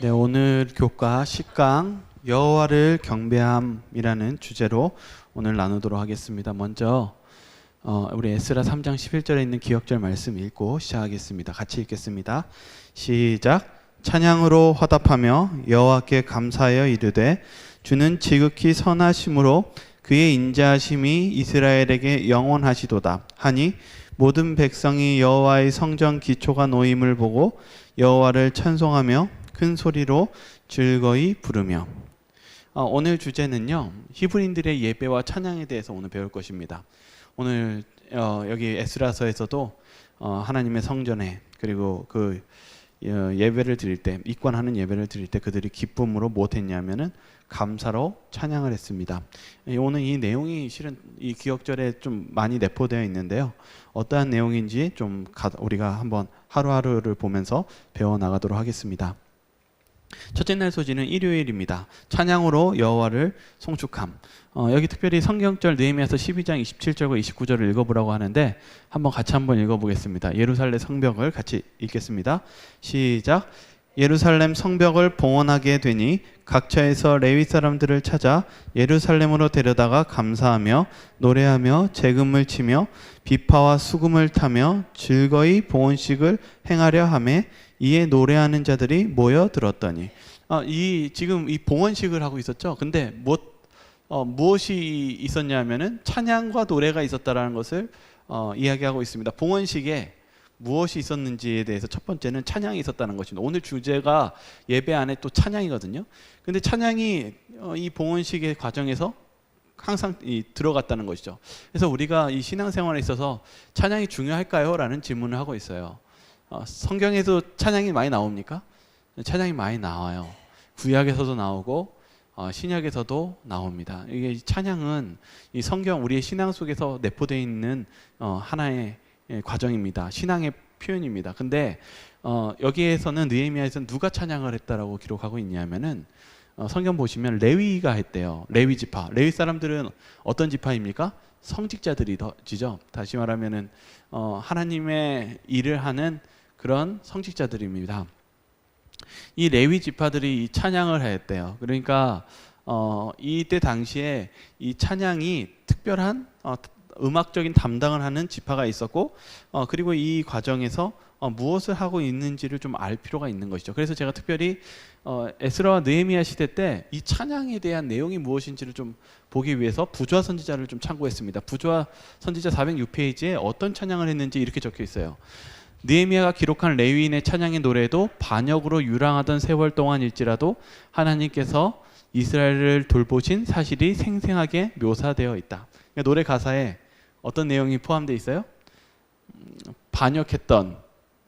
네, 오늘 교과 10강 여호와를 경배함이라는 주제로 오늘 나누도록 하겠습니다. 먼저 어, 우리 에스라 3장 11절에 있는 기억절 말씀 읽고 시작하겠습니다. 같이 읽겠습니다. 시작. 찬양으로 화답하며 여호와께 감사하여 이르되 주는 지극히 선하심으로 그의 인자하심이 이스라엘에게 영원하시도다 하니 모든 백성이 여호와의 성전 기초가 놓임을 보고 여호와를 찬송하며 큰 소리로 즐거이 부르며 어, 오늘 주제는요 히브리인들의 예배와 찬양에 대해서 오늘 배울 것입니다. 오늘 어, 여기 에스라서에서도 어, 하나님의 성전에 그리고 그 어, 예배를 드릴 때 입관하는 예배를 드릴 때 그들이 기쁨으로 무엇했냐면은 감사로 찬양을 했습니다. 이 오늘 이 내용이 실은 이 기억절에 좀 많이 내포되어 있는데요. 어떠한 내용인지 좀 가- 우리가 한번 하루하루를 보면서 배워 나가도록 하겠습니다. 첫째 날 소지는 일요일입니다. 찬양으로 여호와를 송축함. 어, 여기 특별히 성경절 느헤미야서 12장 27절과 29절을 읽어보라고 하는데 한번 같이 한번 읽어보겠습니다. 예루살렘 성벽을 같이 읽겠습니다. 시작. 예루살렘 성벽을 봉헌하게 되니 각처에서 레위 사람들을 찾아 예루살렘으로 데려다가 감사하며 노래하며 재금을 치며 비파와 수금을 타며 즐거이 봉헌식을 행하려 하매 이에 노래하는 자들이 모여 들었더니 아, 이 지금 이 봉헌식을 하고 있었죠. 근데 뭐 어, 무엇이 있었냐면은 찬양과 노래가 있었다라는 것을 어, 이야기하고 있습니다. 봉헌식에 무엇이 있었는지에 대해서 첫 번째는 찬양이 있었다는 것입니다. 오늘 주제가 예배 안에 또 찬양이거든요. 근데 찬양이 어, 이 봉헌식의 과정에서 항상 이 들어갔다는 것이죠. 그래서 우리가 이 신앙생활에 있어서 찬양이 중요할까요? 라는 질문을 하고 있어요. 어, 성경에도 찬양이 많이 나옵니까? 찬양이 많이 나와요. 구약에서도 나오고 어, 신약에서도 나옵니다. 이게 이 찬양은 이 성경 우리의 신앙 속에서 내포되어 있는 어, 하나의 예, 과정입니다. 신앙의 표현입니다. 근데 어, 여기에서는 느헤미야에서는 누가 찬양을 했다라고 기록하고 있냐면은 어, 성경 보시면 레위가 했대요. 레위 지파. 레위 사람들은 어떤 지파입니까? 성직자들이죠. 다시 말하면은 어, 하나님의 일을 하는 그런 성직자들입니다. 이 레위 지파들이 이 찬양을 했대요. 그러니까 어, 이때 당시에 이 찬양이 특별한 어, 음악적인 담당을 하는 지파가 있었고 어, 그리고 이 과정에서 어, 무엇을 하고 있는지를 좀 알 필요가 있는 것이죠. 그래서 제가 특별히 어, 에스라와 느헤미야 시대 때 이 찬양에 대한 내용이 무엇인지를 좀 보기 위해서 부조화 선지자를 좀 참고했습니다. 부조화 선지자 406페이지에 어떤 찬양을 했는지 이렇게 적혀 있어요. 느헤미야가 기록한 레위인의 찬양의 노래도 반역으로 유랑하던 세월 동안일지라도 하나님께서 이스라엘을 돌보신 사실이 생생하게 묘사되어 있다. 그러니까 노래 가사에 어떤 내용이 포함되어 있어요? 음, 반역했던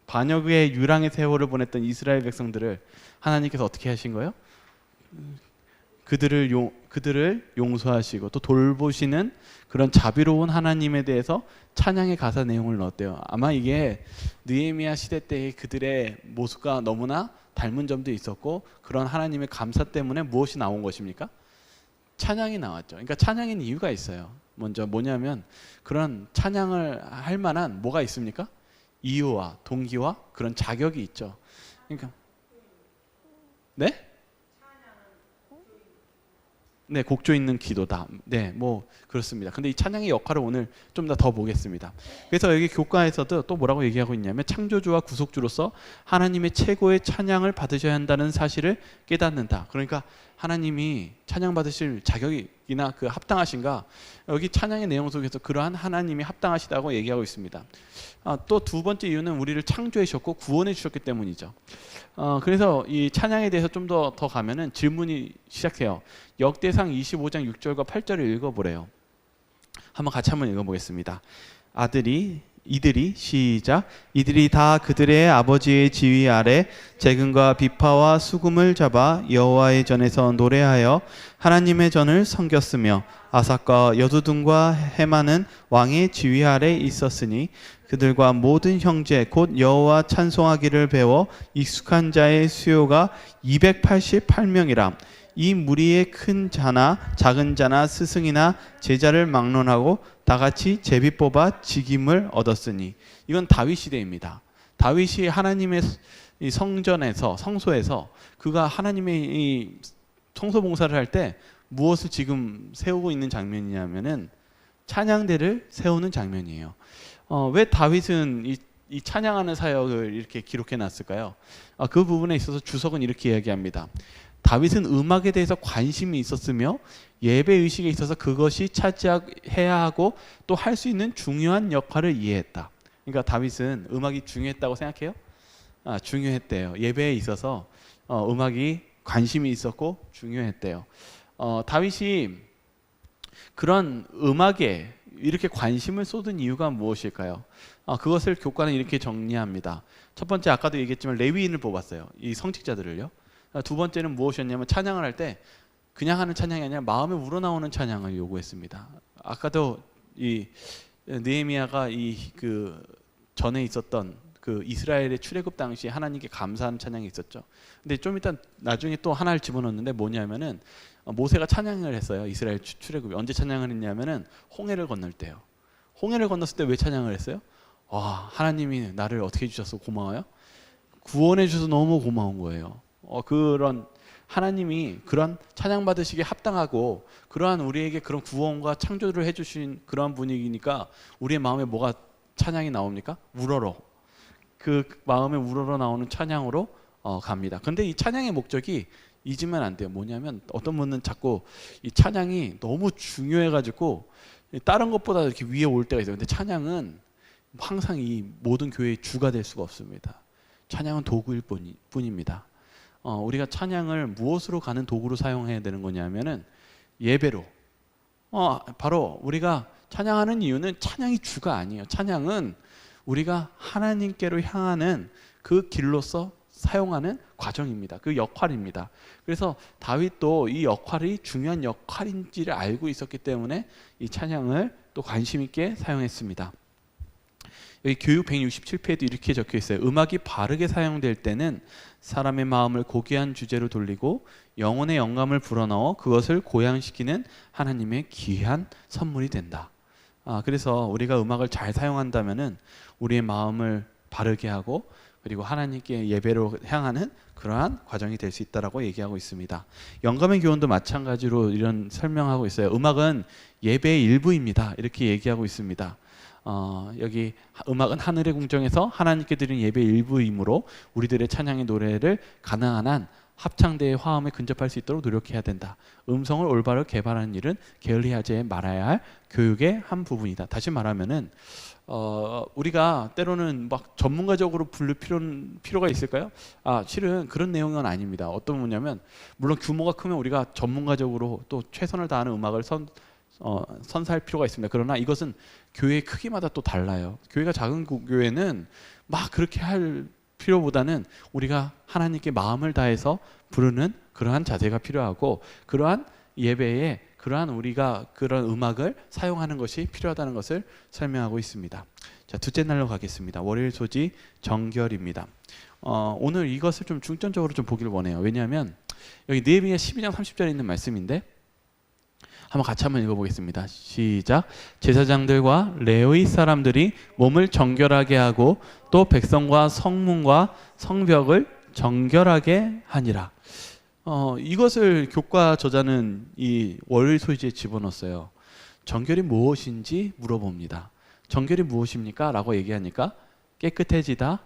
반역의 유랑의 세월을 보냈던 이스라엘 백성들을 하나님께서 어떻게 하신 거예요? 음, 그들을 용 그들을 용서하시고 또 돌보시는 그런 자비로운 하나님에 대해서 찬양의 가사 내용을 넣었대요. 아마 이게 느헤미야 시대 때의 그들의 모습과 너무나 닮은 점도 있었고 그런 하나님의 감사 때문에 무엇이 나온 것입니까? 찬양이 나왔죠. 그러니까 찬양에는 이유가 있어요. 먼저 뭐냐면 그런 찬양을 할 만한 뭐가 있습니까? 이유와 동기와 그런 자격이 있죠. 그러니까 네? 네, 곡조 있는 기도다. 네, 뭐 그렇습니다. 근데 이 찬양의 역할을 오늘 좀 더 더 보겠습니다. 그래서 여기 교과에서도 또 뭐라고 얘기하고 있냐면 창조주와 구속주로서 하나님의 최고의 찬양을 받으셔야 한다는 사실을 깨닫는다. 그러니까 하나님이 찬양 받으실 자격이나 그 합당하신가? 여기 찬양의 내용 속에서 그러한 하나님이 합당하시다고 얘기하고 있습니다. 아, 또두 번째 이유는 우리를 창조해 주셨고 구원해 주셨기 때문이죠. 어, 그래서 이 찬양에 대해서 좀 더더 가면은 질문이 시작해요. 역대상 25장 6절과 8절을 읽어보래요. 한번 같이 한번 읽어보겠습니다. 아들이 이들이 시작. 이들이 다 그들의 아버지의 지휘 아래 재근과 비파와 수금을 잡아 여호와의 전에서 노래하여 하나님의 전을 섬겼으며 아삭과 여두둔과 해마는 왕의 지휘 아래 있었으니 그들과 모든 형제 곧 여호와 찬송하기를 배워 익숙한 자의 수요가 288명이라. 이 무리의 큰 자나 작은 자나 스승이나 제자를 막론하고 다 같이 제비 뽑아 직임을 얻었으니 이건 다윗 시대입니다. 다윗이 하나님의 이 성전에서 성소에서 그가 하나님의 이 성소 봉사를 할 때 무엇을 지금 세우고 있는 장면이냐면은 찬양대를 세우는 장면이에요. 어, 왜 다윗은 이, 이 찬양하는 사역을 이렇게 기록해 놨을까요? 아, 그 부분에 있어서 주석은 이렇게 이야기합니다. 다윗은 음악에 대해서 관심이 있었으며 예배 의식에 있어서 그것이 차지해야 하고 또 할 수 있는 중요한 역할을 이해했다. 그러니까 다윗은 음악이 중요했다고 생각해요? 아, 중요했대요. 예배에 있어서 어, 음악이 관심이 있었고 중요했대요. 어, 다윗이 그런 음악에 이렇게 관심을 쏟은 이유가 무엇일까요? 아, 그것을 교과는 이렇게 정리합니다. 첫 번째 아까도 얘기했지만 레위인을 뽑았어요. 이 성직자들을요. 아, 두 번째는 무엇이었냐면 찬양을 할 때 그냥 하는 찬양이 아니라 마음에 우러나오는 찬양을 요구했습니다. 아까도 이 느헤미야가 이 그 전에 있었던 그 이스라엘의 출애굽 당시 하나님께 감사하는 찬양이 있었죠. 근데 좀 이따 나중에 또 하나를 집어넣는데 뭐냐면은 모세가 찬양을 했어요. 이스라엘 출- 출애굽이 언제 찬양을 했냐면은 홍해를 건널 때요. 홍해를 건넜을 때 왜 찬양을 했어요? 와 하나님이 나를 어떻게 해주셔서 고마워요. 구원해 주셔서 너무 고마운 거예요. 어, 그런 하나님이 그런 찬양 받으시기에 합당하고 그러한 우리에게 그런 구원과 창조를 해주신 그러한 분위기니까 우리의 마음에 뭐가 찬양이 나옵니까? 우러러 그 마음에 우러러 나오는 찬양으로 어, 갑니다. 근데 이 찬양의 목적이 잊으면 안 돼요. 뭐냐면 어떤 분은 자꾸 이 찬양이 너무 중요해가지고 다른 것보다 이렇게 위에 올 때가 있어요. 근데 찬양은 항상 이 모든 교회의 주가 될 수가 없습니다. 찬양은 도구일 뿐이, 뿐입니다. 어, 우리가 찬양을 무엇으로 가는 도구로 사용해야 되는 거냐면은 예배로. 어, 바로 우리가 찬양하는 이유는 찬양이 주가 아니에요. 찬양은 우리가 하나님께로 향하는 그 길로서 사용하는 과정입니다. 그 역할입니다. 그래서 다윗도 이 역할이 중요한 역할인지를 알고 있었기 때문에 이 찬양을 또 관심 있게 사용했습니다. 여기 교육 167페이지도 이렇게 적혀 있어요. 음악이 바르게 사용될 때는 사람의 마음을 고귀한 주제로 돌리고 영혼의 영감을 불어넣어 그것을 고양시키는 하나님의 귀한 선물이 된다. 아, 그래서 우리가 음악을 잘 사용한다면은 우리의 마음을 바르게 하고 그리고 하나님께 예배로 향하는 그러한 과정이 될 수 있다라고 얘기하고 있습니다. 영감의 교훈도 마찬가지로 이런 설명하고 있어요. 음악은 예배의 일부입니다. 이렇게 얘기하고 있습니다. 어, 여기 음악은 하늘의 궁정에서 하나님께 드린 예배의 일부이므로 우리들의 찬양의 노래를 가능한 한 합창대의 화음에 근접할 수 있도록 노력해야 된다. 음성을 올바로 개발하는 일은 게을리하지 말아야 할 교육의 한 부분이다. 다시 말하면은 어, 우리가 때로는 막 전문가적으로 부를 필요, 필요가 있을까요? 아, 실은 그런 내용은 아닙니다. 어떤 뭐냐면 물론 규모가 크면 우리가 전문가적으로 또 최선을 다하는 음악을 선, 어, 선사할 필요가 있습니다. 그러나 이것은 교회 크기마다 또 달라요. 교회가 작은 고- 교회는 막 그렇게 할 필요보다는 우리가 하나님께 마음을 다해서 부르는 그러한 자세가 필요하고 그러한 예배에 그러한 우리가 그런 음악을 사용하는 것이 필요하다는 것을 설명하고 있습니다. 자 둘째 날로 가겠습니다. 월요일 소지 정결입니다. 어, 오늘 이것을 좀 중점적으로 좀 보기를 원해요. 왜냐하면 여기 느헤미야 12장 30절에 있는 말씀인데 한번 같이 한번 읽어보겠습니다. 시작. 제사장들과 레위 사람들이 몸을 정결하게 하고 또 백성과 성문과 성벽을 정결하게 하니라. 어, 이것을 교과 저자는 이 월요일 소지에 집어넣었어요. 정결이 무엇인지 물어봅니다. 정결이 무엇입니까? 라고 얘기하니까 깨끗해지다,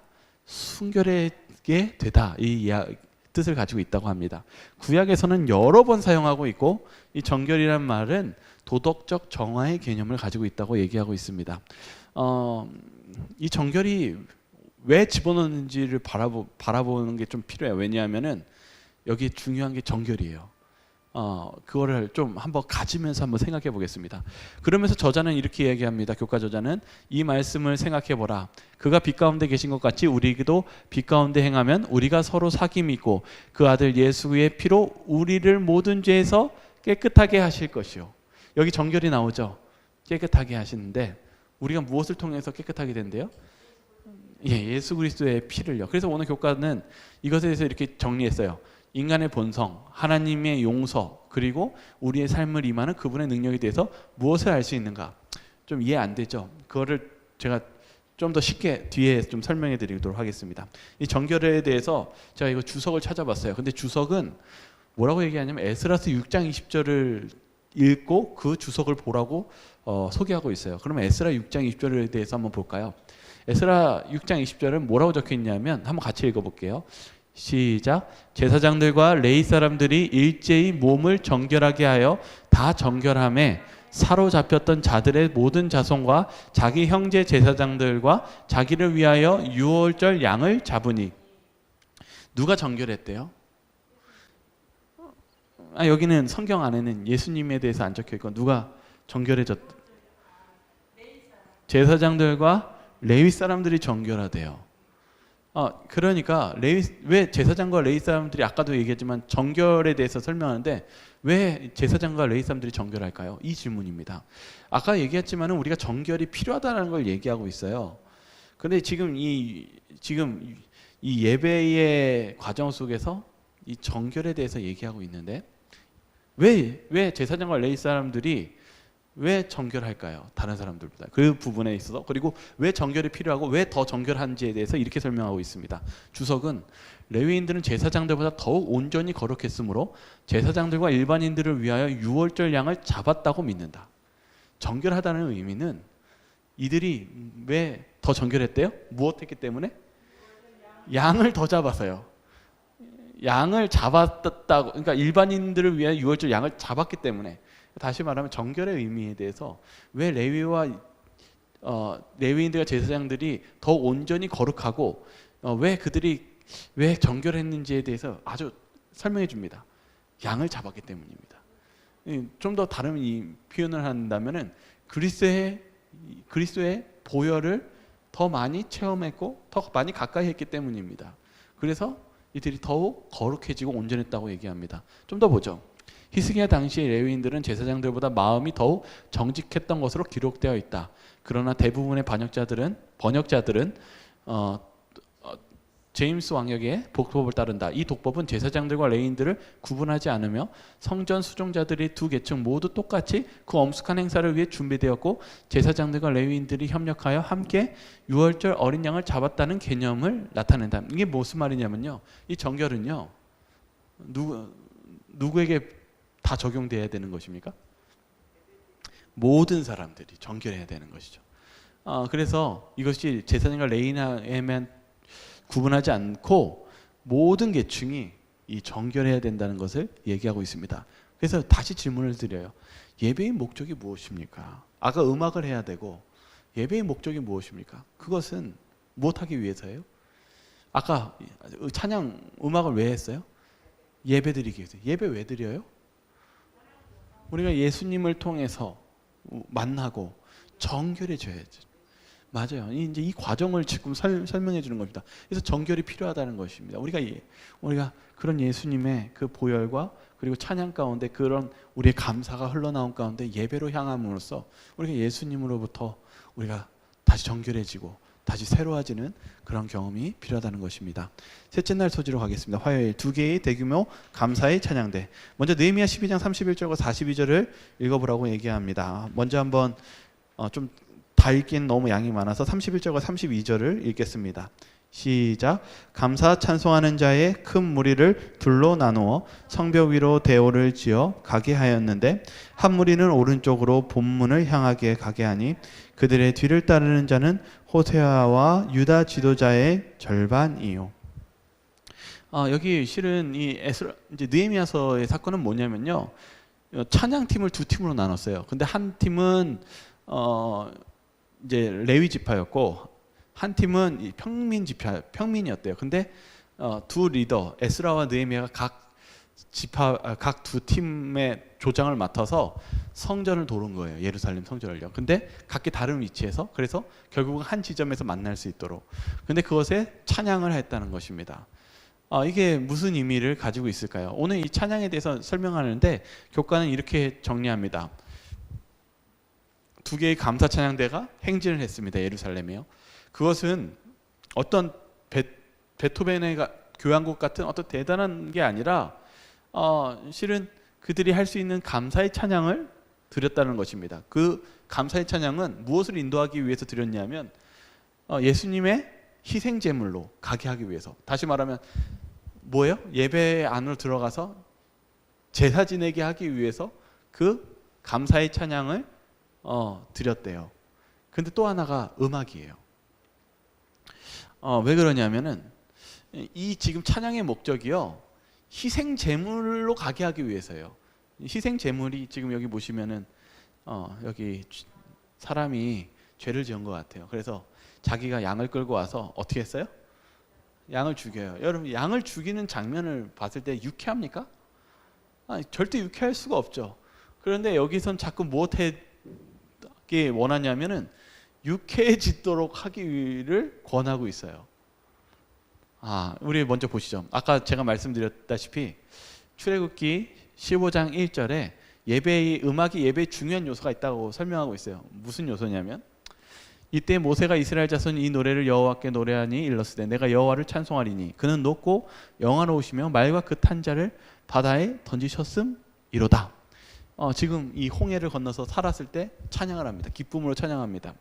순결하게 되다 이 이야, 뜻을 가지고 있다고 합니다. 구약에서는 여러 번 사용하고 있고 이 정결이란 말은 도덕적 정화의 개념을 가지고 있다고 얘기하고 있습니다. 어, 이 정결이 왜 집어넣는지를 바라보, 바라보는 게 좀 필요해요. 왜냐하면은 여기 중요한 게 정결이에요. 어, 그거를 좀 한번 가지면서 한번 생각해 보겠습니다. 그러면서 저자는 이렇게 얘기합니다. 교과 저자는 이 말씀을 생각해 보라. 그가 빛 가운데 계신 것 같이 우리에게도 빛 가운데 행하면 우리가 서로 사귐이 있고 그 아들 예수의 피로 우리를 모든 죄에서 깨끗하게 하실 것이요. 여기 정결이 나오죠. 깨끗하게 하시는데 우리가 무엇을 통해서 깨끗하게 된대요? 예, 예수 그리스도의 피를요. 그래서 오늘 교과는 이것에 대해서 이렇게 정리했어요. 인간의 본성, 하나님의 용서, 그리고 우리의 삶을 임하는 그분의 능력에 대해서 무엇을 알 수 있는가? 좀 이해 안 되죠? 그거를 제가 좀 더 쉽게 뒤에 좀 설명해 드리도록 하겠습니다. 이 정결에 대해서 제가 이거 주석을 찾아봤어요. 근데 주석은 뭐라고 얘기하냐면 에스라스 6장 20절을 읽고 그 주석을 보라고 어, 소개하고 있어요. 그러면 에스라 6장 20절에 대해서 한번 볼까요? 에스라 6장 20절은 뭐라고 적혀 있냐면 한번 같이 읽어 볼게요. 시작. 제사장들과 레이 사람들이 일제히 몸을 정결하게 하여 다 정결함에 사로잡혔던 자들의 모든 자손과 자기 형제 제사장들과 자기를 위하여 유월절 양을 잡으니 누가 정결했대요? 아, 여기는 성경 안에는 예수님에 대해서 안 적혀 있고 누가 정결해졌? 제사장들과 레위 사람들이 정결하대요. 어, 그러니까 레위 왜 제사장과 레위 사람들이 아까도 얘기했지만 정결에 대해서 설명하는데 왜 제사장과 레위 사람들이 정결할까요? 이 질문입니다. 아까 얘기했지만은 우리가 정결이 필요하다는 걸 얘기하고 있어요. 근데 지금 이 지금 이 예배의 과정 속에서 이 정결에 대해서 얘기하고 있는데 왜 왜 제사장과 레위 사람들이 왜 정결할까요? 다른 사람들보다 그 부분에 있어서 그리고 왜 정결이 필요하고 왜 더 정결한지에 대해서 이렇게 설명하고 있습니다. 주석은 레위인들은 제사장들보다 더욱 온전히 거룩했으므로 제사장들과 일반인들을 위하여 유월절 양을 잡았다고 믿는다. 정결하다는 의미는 이들이 왜 더 정결했대요? 무엇했기 때문에? 양을 더 잡아서요. 양을 잡았다고 그러니까 일반인들을 위해 유월절 양을 잡았기 때문에 다시 말하면 정결의 의미에 대해서 왜 레위와 어, 레위인들과 제사장들이 더 온전히 거룩하고 어, 왜 그들이 왜 정결했는지에 대해서 아주 설명해 줍니다. 양을 잡았기 때문입니다. 좀 더 다른 이 표현을 한다면은 그리스도의 그리스도의 보혈을 더 많이 체험했고 더 많이 가까이 했기 때문입니다. 그래서 이들이 더욱 거룩해지고 온전했다고 얘기합니다. 좀 더 보죠. 히스기야 당시의 레위인들은 제사장들보다 마음이 더욱 정직했던 것으로 기록되어 있다. 그러나 대부분의 번역자들은 번역자들은 어, 어, 제임스 왕역의 독법을 따른다. 이 독법은 제사장들과 레위인들을 구분하지 않으며 성전 수종자들이 두 계층 모두 똑같이 그 엄숙한 행사를 위해 준비되었고 제사장들과 레위인들이 협력하여 함께 유월절 어린 양을 잡았다는 개념을 나타낸다. 이게 무슨 말이냐면요. 이 정결은요. 누구 누구에게 다 적용돼야 되는 것입니까? 모든 사람들이 정결해야 되는 것이죠. 어, 그래서 이것이 제사장과 레인에만 구분하지 않고 모든 계층이 이 정결해야 된다는 것을 얘기하고 있습니다. 그래서 다시 질문을 드려요. 예배의 목적이 무엇입니까? 아까 음악을 해야 되고 예배의 목적이 무엇입니까? 그것은 무엇하기 위해서예요? 아까 찬양 음악을 왜 했어요? 예배 드리기 위해서. 예배 왜 드려요? 우리가 예수님을 통해서 만나고 정결해져야죠. 맞아요. 이제 이 과정을 지금 설, 설명해 주는 겁니다. 그래서 정결이 필요하다는 것입니다. 우리가 예, 우리가 그런 예수님의 그 보혈과 그리고 찬양 가운데 그런 우리의 감사가 흘러나온 가운데 예배로 향함으로써 우리가 예수님으로부터 우리가 다시 정결해지고 다시 새로워지는 그런 경험이 필요하다는 것입니다. 셋째 날 소지로 가겠습니다. 화요일 두 개의 대규모 감사의 찬양대. 먼저 느헤미야 12장 31절과 42절을 읽어보라고 얘기합니다. 먼저 한번 어, 좀다 읽긴 너무 양이 많아서 31절과 32절을 읽겠습니다. 시작. 감사 찬송하는 자의 큰 무리를 둘로 나누어 성벽 위로 대오를 지어 가게 하였는데 한 무리는 오른쪽으로 본문을 향하게 가게 하니 그들의 뒤를 따르는 자는 호세아와 유다 지도자의 절반이요. 아, 여기 실은 이 에스라 이제 느헤미야서의 사건은 뭐냐면요. 찬양 팀을 두 팀으로 나눴어요. 근데 한 팀은 어 이제 레위 지파였고 한 팀은 평민 지파 평민이었대요. 근데 어, 두 리더 에스라와 느헤미야가 각 지파 아, 각두 팀의 조장을 맡아서 성전을 도는 거예요. 예루살렘 성전을요. 근데 각기 다른 위치에서 그래서 결국은 한 지점에서 만날 수 있도록. 근데 그것에 찬양을 했다는 것입니다. 아, 이게 무슨 의미를 가지고 있을까요? 오늘 이 찬양에 대해서 설명하는데 교과는 이렇게 정리합니다. 두 개의 감사 찬양대가 행진을 했습니다. 예루살렘이요. 그것은 어떤 베, 베토벤의 교향곡 같은 어떤 대단한 게 아니라 어, 실은 그들이 할 수 있는 감사의 찬양을 드렸다는 것입니다. 그 감사의 찬양은 무엇을 인도하기 위해서 드렸냐면 어, 예수님의 희생 제물로 가게 하기 위해서. 다시 말하면 뭐예요? 예배 안으로 들어가서 제사 지내게 하기 위해서 그 감사의 찬양을 어, 드렸대요. 근데 또 하나가 음악이에요. 어, 왜 그러냐면은 이 지금 찬양의 목적이요 희생 제물로 가게 하기 위해서예요. 희생 제물이 지금 여기 보시면은 어, 여기 사람이 죄를 지은 것 같아요. 그래서 자기가 양을 끌고 와서 어떻게 했어요? 양을 죽여요. 여러분 양을 죽이는 장면을 봤을 때 유쾌합니까? 아니, 절대 유쾌할 수가 없죠. 그런데 여기선 자꾸 무엇하기 원하냐면은 유쾌해지도록 하기를 권하고 있어요. 아, 우리 먼저 보시죠. 아까 제가 말씀드렸다시피 출애굽기 15장 1절에 예배의 음악이 예배의 중요한 요소가 있다고 설명하고 있어요. 무슨 요소냐면 이때 모세가 이스라엘 자손이 이 노래를 여호와께 노래하니 일렀으되 내가 여호와를 찬송하리니 그는 높고 영화로우시며 말과 그 탄자를 바다에 던지셨음 이로다. 어, 지금 이 홍해를 건너서 살았을 때 찬양을 합니다. 기쁨으로 찬양합니다.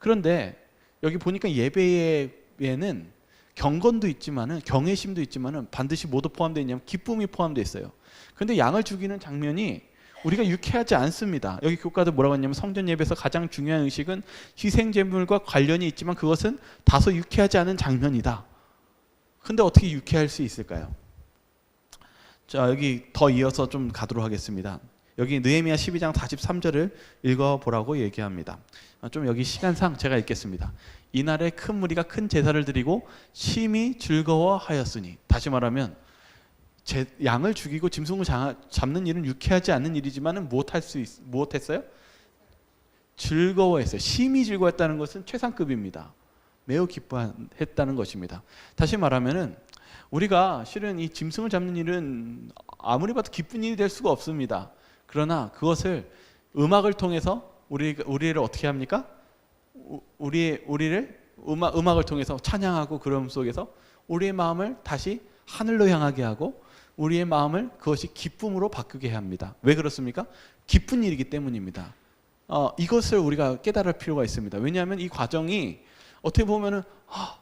그런데 여기 보니까 예배에는 경건도 있지만은 경외심도 있지만은 반드시 모두 포함되어 있냐면 기쁨이 포함되어 있어요. 근데 양을 죽이는 장면이 우리가 유쾌하지 않습니다. 여기 교과도 뭐라고 했냐면 성전 예배에서 가장 중요한 의식은 희생 제물과 관련이 있지만 그것은 다소 유쾌하지 않은 장면이다. 근데 어떻게 유쾌할 수 있을까요? 자, 여기 더 이어서 좀 가도록 하겠습니다. 여기 느헤미야 12장 43절을 읽어 보라고 얘기합니다. 아, 좀 여기 시간상 제가 읽겠습니다. 이날에 큰 무리가 큰 제사를 드리고 심히 즐거워하였으니 다시 말하면 제, 양을 죽이고 짐승을 장, 잡는 일은 유쾌하지 않는 일이지만은 무엇할 수 있, 무엇했어요? 즐거워했어요. 심히 즐거웠다는 것은 최상급입니다. 매우 기뻐했다는 것입니다. 다시 말하면은 우리가 실은 이 짐승을 잡는 일은 아무리 봐도 기쁜 일이 될 수가 없습니다. 그러나 그것을 음악을 통해서 우리 우리를 어떻게 합니까? 우리 우리를 음악 음악을 통해서 찬양하고 그럼 속에서 우리의 마음을 다시 하늘로 향하게 하고 우리의 마음을 그것이 기쁨으로 바꾸게 합니다. 왜 그렇습니까? 기쁜 일이기 때문입니다. 어, 이것을 우리가 깨달을 필요가 있습니다. 왜냐하면 이 과정이 어떻게 보면은 아,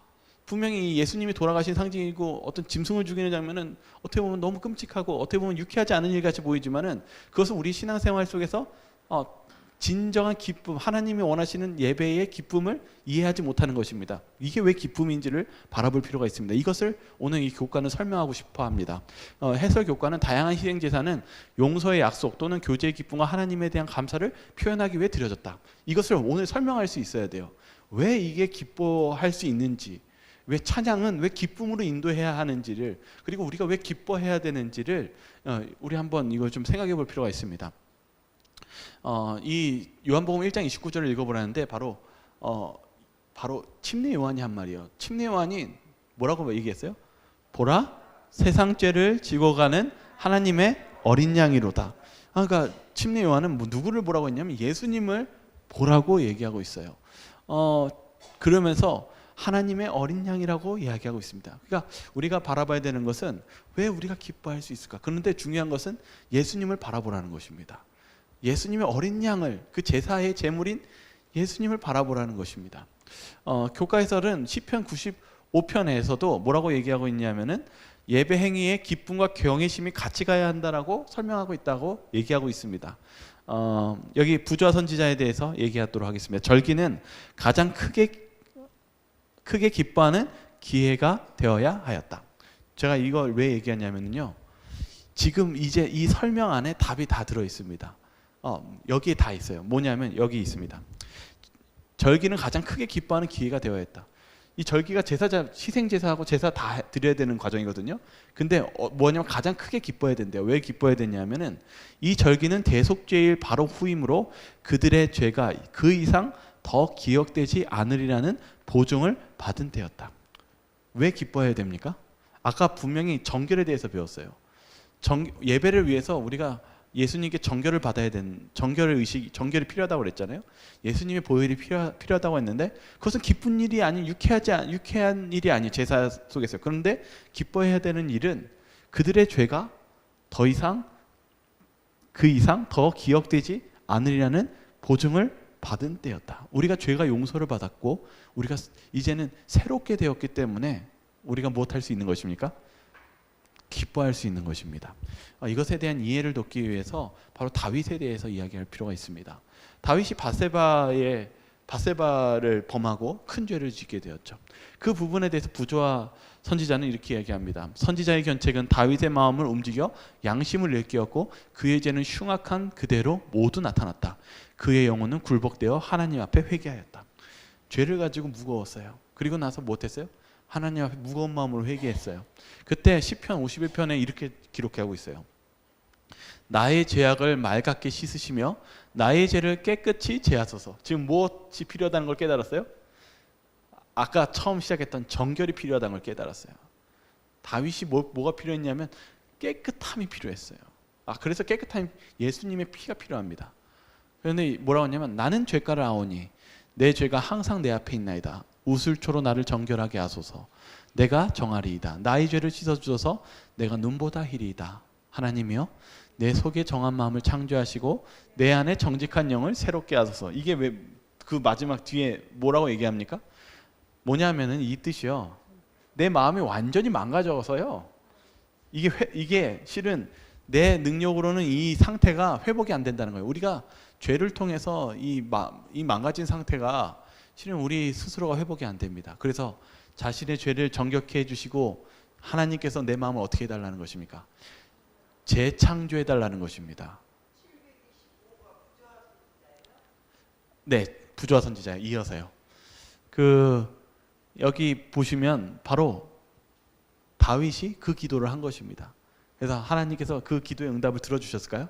분명히 예수님이 돌아가신 상징이고 어떤 짐승을 죽이는 장면은 어떻게 보면 너무 끔찍하고 어떻게 보면 유쾌하지 않은 일 같이 보이지만은 그것은 우리 신앙생활 속에서 어, 진정한 기쁨, 하나님이 원하시는 예배의 기쁨을 이해하지 못하는 것입니다. 이게 왜 기쁨인지를 바라볼 필요가 있습니다. 이것을 오늘 이 교과는 설명하고 싶어 합니다. 어, 해설 교과는 다양한 희생 제사는 용서의 약속 또는 교제의 기쁨과 하나님에 대한 감사를 표현하기 위해 드려졌다. 이것을 오늘 설명할 수 있어야 돼요. 왜 이게 기뻐할 수 있는지, 왜 찬양은 왜 기쁨으로 인도해야 하는지를 그리고 우리가 왜 기뻐해야 되는지를 어, 우리 한번 이걸 좀 생각해 볼 필요가 있습니다. 어, 이 요한복음 1장 29절을 읽어보라는데 바로 어, 바로 침례 요한이 한 말이에요. 침례 요한이 뭐라고 얘기했어요? 보라 세상 죄를 지고 가는 하나님의 어린 양이로다. 아, 그러니까 침례 요한은 뭐 누구를 보라고 했냐면 예수님을 보라고 얘기하고 있어요. 어, 그러면서 하나님의 어린 양이라고 이야기하고 있습니다. 그러니까 우리가 바라봐야 되는 것은 왜 우리가 기뻐할 수 있을까? 그런데 중요한 것은 예수님을 바라보라는 것입니다. 예수님의 어린 양을 그 제사의 제물인 예수님을 바라보라는 것입니다. 어, 교과 해설은 시편 95편에서도 뭐라고 얘기하고 있냐면은 예배 행위에 기쁨과 경외심이 같이 가야 한다라고 설명하고 있다고 얘기하고 있습니다. 어, 여기 부좌 선지자에 대해서 얘기하도록 하겠습니다. 절기는 가장 크게 크게 기뻐하는 기회가 되어야 하였다. 제가 이걸 왜 얘기하냐면요. 지금 이제 이 설명 안에 답이 다 들어 있습니다. 어, 여기에 다 있어요. 뭐냐면 여기 있습니다. 절기는 가장 크게 기뻐하는 기회가 되어야 했다. 이 절기가 제사자 희생 제사하고 제사 다 드려야 되는 과정이거든요. 근데 어, 뭐냐면 가장 크게 기뻐해야 된대요. 왜 기뻐해야 되냐면은 이 절기는 대속죄일 바로 후임으로 그들의 죄가 그 이상 더 기억되지 않으리라는 보증을 받은 때였다. 왜 기뻐해야 됩니까? 아까 분명히 정결에 대해서 배웠어요. 정, 예배를 위해서 우리가 예수님께 정결을 받아야 되는 정결의 의식, 정결이 필요하다고 그랬잖아요. 예수님의 보혈이 필요, 필요하다고 했는데 그것은 기쁜 일이 아닌 유쾌하지 않- 유쾌한 일이 아니 제사 속에서 그런데 기뻐해야 되는 일은 그들의 죄가 더 이상 그 이상 더 기억되지 않으리라는 보증을 받은 때였다. 우리가 죄가 용서를 받았고 우리가 이제는 새롭게 되었기 때문에 우리가 무엇할 수 있는 것입니까? 기뻐할 수 있는 것입니다. 어, 이것에 대한 이해를 돕기 위해서 바로 다윗에 대해서 이야기할 필요가 있습니다. 다윗이 바세바의 바세바를 범하고 큰 죄를 짓게 되었죠. 그 부분에 대해서 부조와 선지자는 이렇게 이야기합니다. 선지자의 견책은 다윗의 마음을 움직여 양심을 일깨웠고 그의 죄는 흉악한 그대로 모두 나타났다. 그의 영혼은 굴복되어 하나님 앞에 회개하였다. 죄를 가지고 무거웠어요. 그리고 나서 못했어요? 하나님 앞에 무거운 마음으로 회개했어요. 그때 시편 51편에 이렇게 기록하고 있어요. 나의 죄악을 맑게 씻으시며 나의 죄를 깨끗이 제하소서. 지금 무엇이 필요하다는 걸 깨달았어요? 아까 처음 시작했던 정결이 필요하다는 걸 깨달았어요. 다윗이 뭐, 뭐가 필요했냐면 깨끗함이 필요했어요. 아 그래서 깨끗함 예수님의 피가 필요합니다. 그런데 뭐라고 하냐면 나는 죄가를 아오니 내 죄가 항상 내 앞에 있나이다. 우슬초로 나를 정결하게 하소서. 내가 정하리이다. 나의 죄를 씻어 주셔서 내가 눈보다 희리이다. 하나님이여 내 속에 정한 마음을 창조하시고 내 안에 정직한 영을 새롭게 하소서. 이게 왜 그 마지막 뒤에 뭐라고 얘기합니까? 뭐냐면은 이 뜻이요. 내 마음이 완전히 망가져서요. 이게 회, 이게 실은 내 능력으로는 이 상태가 회복이 안 된다는 거예요. 우리가 죄를 통해서 이, 마, 이 망가진 상태가 실은 우리 스스로가 회복이 안 됩니다. 그래서 자신의 죄를 정결케 해주시고 하나님께서 내 마음을 어떻게 해달라는 것입니까? 재창조해 달라는 것입니다. 네, 부조화 선지자 이어서요. 그 여기 보시면 바로 다윗이 그 기도를 한 것입니다. 그래서 하나님께서 그 기도의 응답을 들어주셨을까요?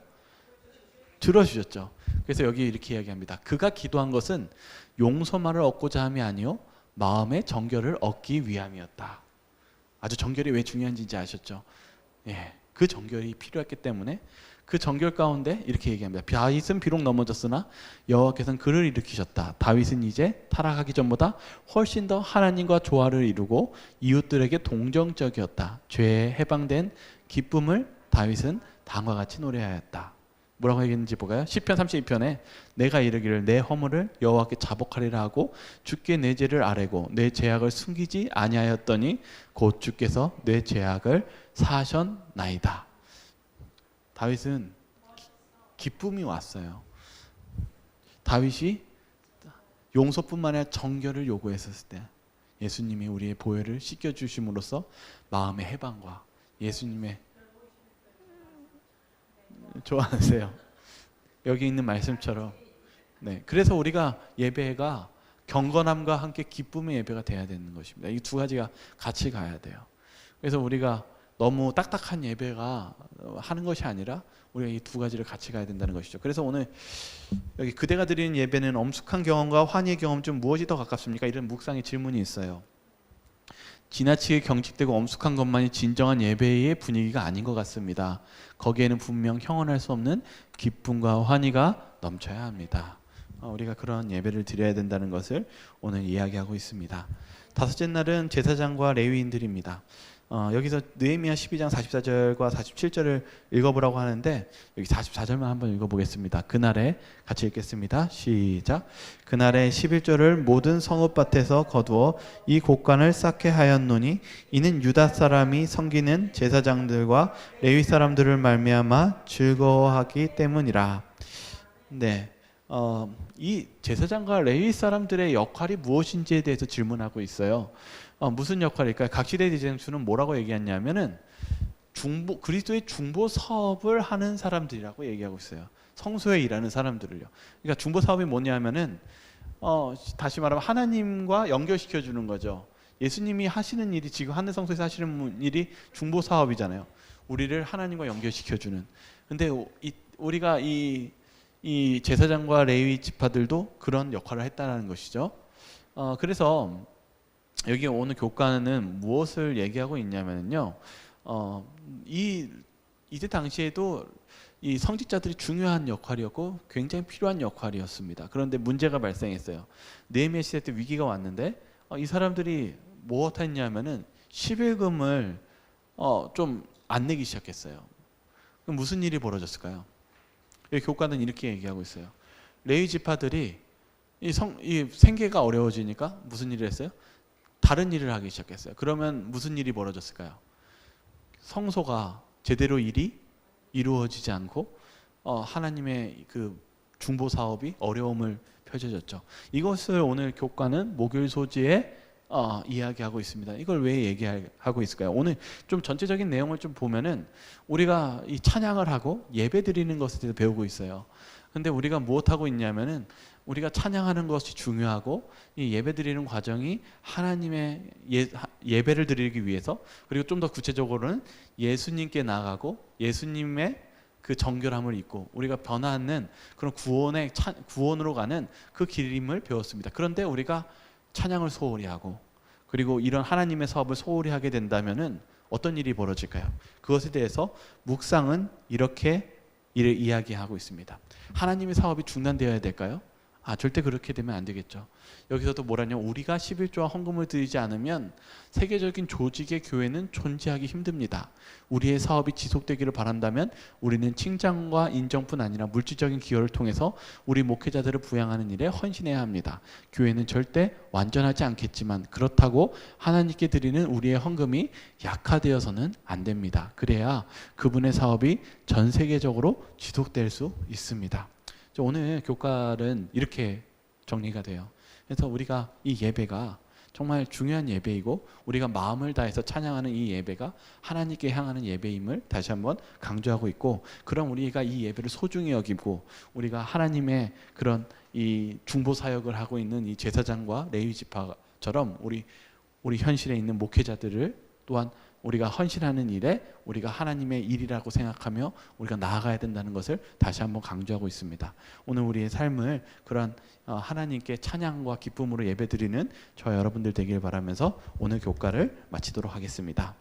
들어주셨죠. 그래서 여기 이렇게 이야기합니다. 그가 기도한 것은 용서만을 얻고자 함이 아니요 마음의 정결을 얻기 위함이었다. 아주 정결이 왜 중요한지 이제 아셨죠? 예, 그 정결이 필요했기 때문에 그 정결 가운데 이렇게 얘기합니다. 다윗은 비록 넘어졌으나 여호와께서는 그를 일으키셨다. 다윗은 이제 타락하기 전보다 훨씬 더 하나님과 조화를 이루고 이웃들에게 동정적이었다. 죄에 해방된 기쁨을 다윗은 다음과 같이 노래하였다. 뭐라고 얘기했는지 볼까요? 시편 32편에 내가 이르기를 내 허물을 여호와께 자복하리라 하고 주께 내 죄를 아뢰고 내 죄악을 숨기지 아니하였더니 곧 주께서 내 죄악을 사하셨나이다. 다윗은 기- 기쁨이 왔어요. 다윗이 용서뿐만 아니라 정결을 요구했었을 때 예수님이 우리의 보혈을 씻겨 주심으로써 마음의 해방과 예수님의 좋아하세요. 여기 있는 말씀처럼 네. 그래서 우리가 예배가 경건함과 함께 기쁨의 예배가 돼야 되는 것입니다. 이 두 가지가 같이 가야 돼요. 그래서 우리가 너무 딱딱한 예배가 하는 것이 아니라 우리가 이 두 가지를 같이 가야 된다는 것이죠. 그래서 오늘 여기 그대가 드리는 예배는 엄숙한 경험과 환희의 경험 중 무엇이 더 가깝습니까? 이런 묵상의 질문이 있어요. 지나치게 경직되고 엄숙한 것만이 진정한 예배의 분위기가 아닌 것 같습니다. 거기에는 분명 형언할 수 없는 기쁨과 환희가 넘쳐야 합니다. 어, 우리가 그런 예배를 드려야 된다는 것을 오늘 이야기하고 있습니다. 다섯째 날은 제사장과 레위인들입니다. 어, 여기서 느헤미야 12장 44절과 47절을 읽어보라고 하는데 여기 44절만 한번 읽어보겠습니다. 그날에 같이 읽겠습니다. 시작. 그날에 11절을 모든 성읍밭에서 거두어 이 곡간을 쌓게 하였노니 이는 유다 사람이 섬기는 제사장들과 레위 사람들을 말미암아 즐거워하기 때문이라. 네. 어, 이 제사장과 레위 사람들의 역할이 무엇인지에 대해서 질문하고 있어요. 어, 무슨 역할일까요? 각 시대 제장수는 뭐라고 얘기했냐면은 중보 그리스도의 중보 사업을 하는 사람들이라고 얘기하고 있어요. 성소에 일하는 사람들을요. 그러니까 중보 사업이 뭐냐면은 어, 다시 말하면 하나님과 연결시켜 주는 거죠. 예수님이 하시는 일이 지금 하늘 성소에서 하시는 일이 중보 사업이잖아요. 우리를 하나님과 연결시켜 주는. 근데 이, 우리가 이, 이 제사장과 레위 지파들도 그런 역할을 했다는 것이죠. 어, 그래서 여기 오늘 교과는 무엇을 얘기하고 있냐면요. 어, 이 이때 당시에도 이 성직자들이 중요한 역할이었고 굉장히 필요한 역할이었습니다. 그런데 문제가 발생했어요. 네헤미야 시대 때 위기가 왔는데 어, 이 사람들이 무엇 했냐면은 11금을 어, 좀 안 내기 시작했어요. 그럼 무슨 일이 벌어졌을까요? 여기 교과는 이렇게 얘기하고 있어요. 레위 지파들이 이, 성, 이 생계가 어려워지니까 무슨 일을 했어요? 다른 일을 하기 시작했어요. 그러면 무슨 일이 벌어졌을까요? 성소가 제대로 일이 이루어지지 않고 어, 하나님의 그 중보 사업이 어려움을 펼쳐졌죠. 이것을 오늘 교과는 목요일 소지에 어, 이야기하고 있습니다. 이걸 왜 얘기하고 있을까요? 오늘 좀 전체적인 내용을 좀 보면은 우리가 이 찬양을 하고 예배 드리는 것에 대해서 배우고 있어요. 근데 우리가 무엇 하고 있냐면은 우리가 찬양하는 것이 중요하고 이 예배 드리는 과정이 하나님의 예, 예배를 드리기 위해서 그리고 좀 더 구체적으로는 예수님께 나아가고 예수님의 그 정결함을 입고 우리가 변화하는 그런 구원의 차, 구원으로 가는 그 길임을 배웠습니다. 그런데 우리가 찬양을 소홀히 하고 그리고 이런 하나님의 사업을 소홀히 하게 된다면은 어떤 일이 벌어질까요? 그것에 대해서 묵상은 이렇게 이를 이야기하고 있습니다. 하나님의 사업이 중단되어야 될까요? 아 절대 그렇게 되면 안 되겠죠. 여기서도 뭐라냐 우리가 11조와 헌금을 드리지 않으면 세계적인 조직의 교회는 존재하기 힘듭니다. 우리의 사업이 지속되기를 바란다면 우리는 칭찬과 인정뿐 아니라 물질적인 기여를 통해서 우리 목회자들을 부양하는 일에 헌신해야 합니다. 교회는 절대 완전하지 않겠지만 그렇다고 하나님께 드리는 우리의 헌금이 약화되어서는 안 됩니다. 그래야 그분의 사업이 전 세계적으로 지속될 수 있습니다. 저 오늘 교과는 이렇게 정리가 돼요. 그래서 우리가 이 예배가 정말 중요한 예배이고 우리가 마음을 다해서 찬양하는 이 예배가 하나님께 향하는 예배임을 다시 한번 강조하고 있고 그럼 우리가 이 예배를 소중히 여기고 우리가 하나님의 그런 이 중보 사역을 하고 있는 이 제사장과 레위 지파처럼 우리 우리 현실에 있는 목회자들을 또한 우리가 헌신하는 일에 우리가 하나님의 일이라고 생각하며 우리가 나아가야 된다는 것을 다시 한번 강조하고 있습니다. 오늘 우리의 삶을 그런 어, 하나님께 찬양과 기쁨으로 예배드리는 저 여러분들 되길 바라면서 오늘 교과를 마치도록 하겠습니다.